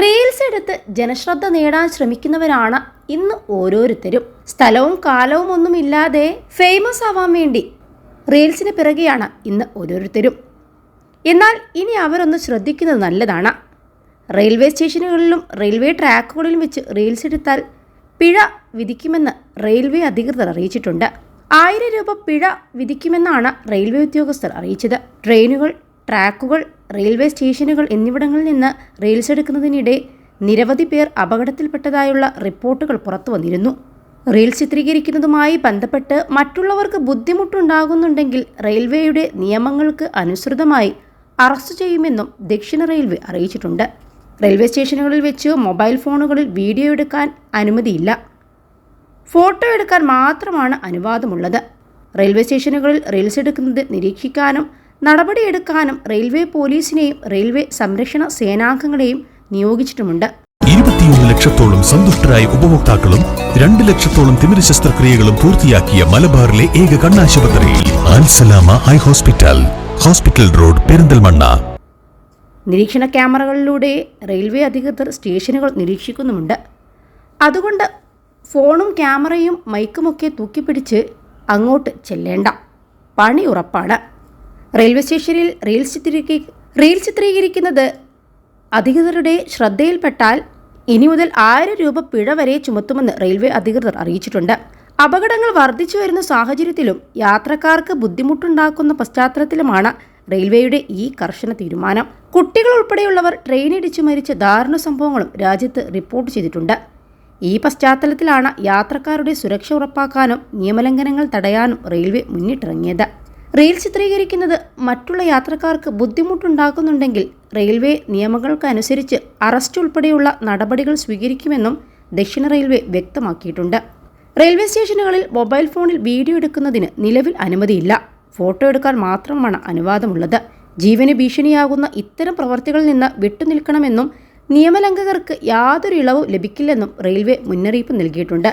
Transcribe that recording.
Reels എടുത്ത് ജനശ്രദ്ധ നേടാൻ ശ്രമിക്കുന്നവരാണ് ഇന്ന് ഓരോരുത്തരും. സ്ഥലവും കാലവും ഒന്നുമില്ലാതെ ഫേമസ് ആവാൻ വേണ്ടി റീൽസിന് പിറകെയാണ് ഇന്ന് ഓരോരുത്തരും. എന്നാൽ ഇനി അവരൊന്ന് ശ്രദ്ധിക്കുന്നത് നല്ലതാണ്. റെയിൽവേ സ്റ്റേഷനുകളിലും റെയിൽവേ ട്രാക്കുകളിലും വെച്ച് റീൽസ് എടുത്താൽ പിഴ വിധിക്കുമെന്ന് റെയിൽവേ അധികൃതർ അറിയിച്ചിട്ടുണ്ട്. ആയിരം രൂപ പിഴ വിധിക്കുമെന്നാണ് റെയിൽവേ ഉദ്യോഗസ്ഥർ അറിയിച്ചത്. ട്രെയിനുകൾ ട്രാക്കുകൾ റെയിൽവേ സ്റ്റേഷനുകൾ എന്നിവിടങ്ങളിൽ നിന്ന് റീൽസ് എടുക്കുന്നതിനിടെ നിരവധി പേർ അപകടത്തിൽപ്പെട്ടതായുള്ള റിപ്പോർട്ടുകൾ പുറത്തു വന്നിരുന്നു. റീൽസ് ചിത്രീകരിക്കുന്നതുമായി ബന്ധപ്പെട്ട് മറ്റുള്ളവർക്ക് ബുദ്ധിമുട്ടുണ്ടാകുന്നുണ്ടെങ്കിൽ റെയിൽവേയുടെ നിയമങ്ങൾക്ക് അനുസൃതമായി അറസ്റ്റ് ചെയ്യുമെന്നും ദക്ഷിണ റെയിൽവേ അറിയിച്ചിട്ടുണ്ട്. റെയിൽവേ സ്റ്റേഷനുകളിൽ വെച്ച് മൊബൈൽ ഫോണുകളിൽ വീഡിയോ എടുക്കാൻ അനുമതിയില്ല. ഫോട്ടോ എടുക്കാൻ മാത്രമാണ് അനുവാദമുള്ളത്. റെയിൽവേ സ്റ്റേഷനുകളിൽ റീൽസ് എടുക്കുന്നത് നിരീക്ഷിക്കാനും നടപടിയെടുക്കാനും റെയിൽവേ പോലീസിനെയും റെയിൽവേ സംരക്ഷണ സേനാംഗങ്ങളെയും നിയോഗിച്ചിട്ടുമുണ്ട്. ഇരുപത്തിയൊന്ന് ലക്ഷത്തോളം സന്തുഷ്ടരായ ഉപഭോക്താക്കളും രണ്ട് ലക്ഷത്തോളം തിമിര ശസ്ത്രക്രിയകളും പൂർത്തിയാക്കിയ മലബാറിലെ ഏക കണ്ണാശുപത്രി ആൻസലാമ ഹൈ ഹോസ്പിറ്റൽ ഹോസ്പിറ്റൽ റോഡ് പെരിന്തൽമണ്ണ. നിരീക്ഷണ ക്യാമറകളിലൂടെ റെയിൽവേ അധികൃതർ സ്റ്റേഷനുകൾ നിരീക്ഷിക്കുന്നുമുണ്ട്. അതുകൊണ്ട് ഫോണും ക്യാമറയും മൈക്കുമൊക്കെ തൂക്കിപ്പിടിച്ച് അങ്ങോട്ട് ചെല്ലേണ്ട. പണി ഉറപ്പാണ്. റെയിൽവേ സ്റ്റേഷനിൽ റീൽസ് ചിത്രീകരി റീൽ ചിത്രീകരിക്കുന്നത് അധികൃതരുടെ ശ്രദ്ധയിൽപ്പെട്ടാൽ ഇനി മുതൽ ആയിരം രൂപ പിഴ വരെ ചുമത്തുമെന്ന് റെയിൽവേ അധികൃതർ അറിയിച്ചിട്ടുണ്ട്. അപകടങ്ങൾ വർദ്ധിച്ചു വരുന്ന സാഹചര്യത്തിലും യാത്രക്കാർക്ക് ബുദ്ധിമുട്ടുണ്ടാക്കുന്ന പശ്ചാത്തലത്തിലുമാണ് റെയിൽവേയുടെ ഈ കർശന തീരുമാനം. കുട്ടികൾ ഉൾപ്പെടെയുള്ളവർ ട്രെയിനിടിച്ചു മരിച്ച ദാരുണ സംഭവങ്ങളും രാജ്യത്ത് റിപ്പോർട്ട് ചെയ്തിട്ടുണ്ട്. ഈ പശ്ചാത്തലത്തിലാണ് യാത്രക്കാരുടെ സുരക്ഷ ഉറപ്പാക്കാനും നിയമലംഘനങ്ങൾ തടയാനും റെയിൽവേ മുന്നിട്ടിറങ്ങിയത്. റെയിൽ ചിത്രീകരിക്കുന്നത് മറ്റുള്ള യാത്രക്കാർക്ക് ബുദ്ധിമുട്ടുണ്ടാക്കുന്നുണ്ടെങ്കിൽ റെയിൽവേ നിയമങ്ങൾക്കനുസരിച്ച് അറസ്റ്റ് ഉൾപ്പെടെയുള്ള നടപടികൾ സ്വീകരിക്കുമെന്നും ദക്ഷിണ റെയിൽവേ വ്യക്തമാക്കിയിട്ടുണ്ട്. റെയിൽവേ സ്റ്റേഷനുകളിൽ മൊബൈൽ ഫോണിൽ വീഡിയോ എടുക്കുന്നതിന് നിലവിൽ അനുമതിയില്ല. ഫോട്ടോ എടുക്കാൻ മാത്രമാണ് അനുവാദമുള്ളത്. ജീവന് ഭീഷണിയാകുന്ന ഇത്തരം പ്രവർത്തികളിൽ നിന്ന് വിട്ടുനിൽക്കണമെന്നും നിയമലംഘകർക്ക് യാതൊരു ഇളവും ലഭിക്കില്ലെന്നും റെയിൽവേ മുന്നറിയിപ്പ് നൽകിയിട്ടുണ്ട്.